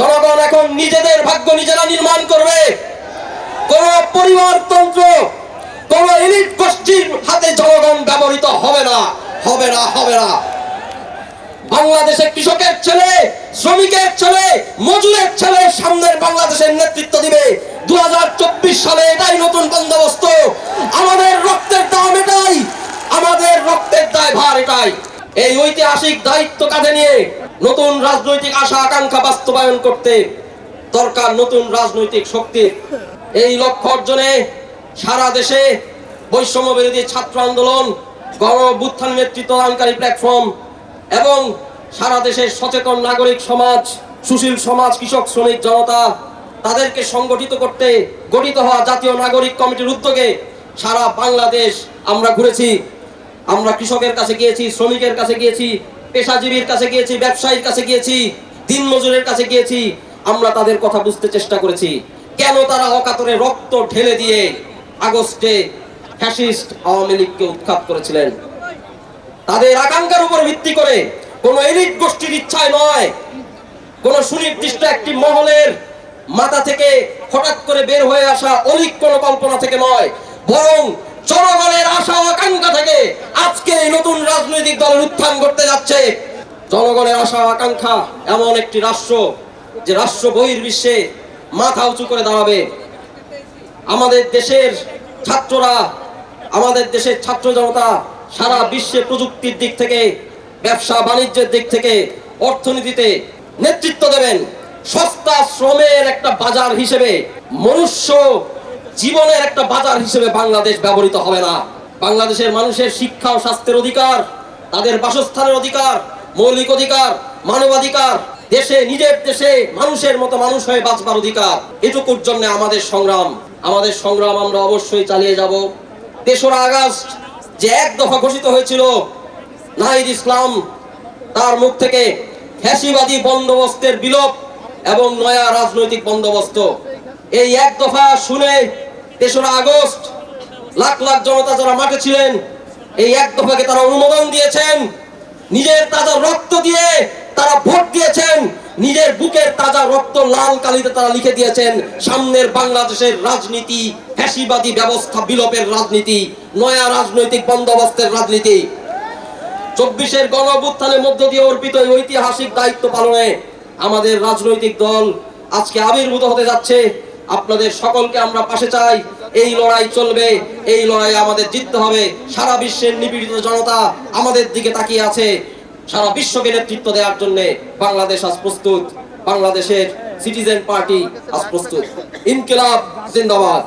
জনগণ এখন নিজেদের ভাগ্য নিজেরা নির্মাণ করবে। কোন পরিবারতন্ত্র, কোন এলিট গোষ্ঠীর হাতে জনগণ ব্যবহৃত হবে না হবে না হবে না। বাংলাদেশে কৃষকের ছেলে, শ্রমিকের ছেলে, মজুরের ছেলে সামনের বাংলাদেশের নেতৃত্ব দিবে। দু হাজার চব্বিশ সালে এটাই নতুন বন্দোবস্ত। আমাদের রক্তের দাম এটাই। আমাদের রক্তের দায় ভার এটাই। এই ঐতিহাসিক দায়িত্ব কাঁধে নিয়ে নতুন রাজনৈতিক আশা, আকাঙ্ক্ষা বাস্তবায়ন করতে দরকার নতুন রাজনৈতিক শক্তি। এই লক্ষ্য অর্জনে সারা দেশে বৈষম্য বিরোধী ছাত্র আন্দোলন, গণ অভ্যুত্থান নেতৃত্ব দানকারী প্ল্যাটফর্ম এবং সারা দেশের সচেতন নাগরিক সমাজ, সুশীল সমাজ, কৃষক, শ্রমিক, জনতা, তাদেরকে সংগঠিত করতে গঠিত হওয়া জাতীয় নাগরিক কমিটির উদ্যোগে সারা বাংলাদেশ আমরা ঘুরেছি। আমরা কৃষকের কাছে গিয়েছি, শ্রমিকের কাছে গিয়েছি পেশাজীবীর কাছে গিয়েছি, ব্যবসায়ীর কাছে গিয়েছি, দিনমজুরের কাছে গিয়েছি, আমরা তাদের কথা বুঝতে চেষ্টা করেছি। কেন তারা অকাতরে রক্ত ঢেলে দিয়ে আগস্টে ফ্যাসিস্ট আওয়ামী লীগকে উৎখাত করেছিলেন? তাদের আকাঙ্ক্ষার উপর ভিত্তি করে কোন এলিট গোষ্ঠীর ইচ্ছায় নয়, কোন সুনির্দিষ্ট একটি মহলের মাথা থেকে হঠাৎ করে বের হয়ে আসা অলিক কোন কল্পনা থেকে নয়, বরং জনগণের আশা ও আকাঙ্ক্ষা থেকে আজকে এই নতুন রাজনৈতিক দলের উত্থান করতে যাচ্ছে। জনগণের আশা আকাঙ্ক্ষা এমন একটি রাষ্ট্র, যে রাষ্ট্র বহির্বিশ্বে মাথা উঁচু করে দাঁড়াবে। আমাদের দেশের ছাত্ররা, আমাদের দেশের ছাত্র জনতা সারা বিশ্বে প্রযুক্তির দিক থেকে, ব্যবসা বাণিজ্যের দিক থেকে, অর্থনীতিতে নেতৃত্ব দেবেন। সস্তা শ্রমের একটা বাজার হিসেবে, মনুষ্য জীবনের একটা বাজার হিসেবে বাংলাদেশ ব্যবহৃত হবে না। বাংলাদেশের মানুষের শিক্ষা ও স্বাস্থ্যের অধিকার তাদের বাসস্থানের অধিকার, মৌলিক অধিকার, মানবাধিকার, দেশে, নিজের দেশে মানুষের মতো মানুষ হয়ে বাঁচবার অধিকার। এটুকুর জন্য আমাদের সংগ্রাম। আমাদের সংগ্রাম আমরা অবশ্যই চালিয়ে যাব। তেসরা আগস্ট যে এক দফা ঘোষিত হয়েছিল, নাহিদ ইসলাম তার মুখ থেকে ফ্যাসিবাদী বন্দোবস্তের বিলোপ এবং নয়া রাজনৈতিক বন্দোবস্ত। এই এক দফা শুনে তেসরা আগস্ট লাখ লাখ জনতা যারা মাঠে ছিলেন এই এক দফাকে তারা অনুমোদন দিয়েছেন। নিজের তাজা রক্ত দিয়ে তারা ভোট দিয়েছেন। নিজের বুকের তাজা রক্ত লাল কালিতে তারা লিখে দিয়েছেন, সামনের বাংলাদেশের রাজনীতি, ফ্যাসিবাদী ব্যবস্থা, বিলোপের রাজনীতি, নয়া রাজনৈতিক বন্দোবস্তের রাজনীতি। চব্বিশের গণ মধ্য দিয়ে অর্পিত ঐতিহাসিক দায়িত্ব পালনে আমাদের রাজনৈতিক দল আজকে আবির্ভূত হতে যাচ্ছে। আপনাদের সকলকে আমরা পাশে চাই। এই লড়াই চলবে, এই লড়াই আমাদের জিততে হবে। সারা বিশ্বের নিপীড়িত জনতা আমাদের দিকে তাকিয়ে আছে। সারা বিশ্বকে নেতৃত্ব দেওয়ার জন্য বাংলাদেশ আজ প্রস্তুত। বাংলাদেশের সিটিজেন পার্টি আজ প্রস্তুত। ইনকিলাব, জিন্দাবাদ।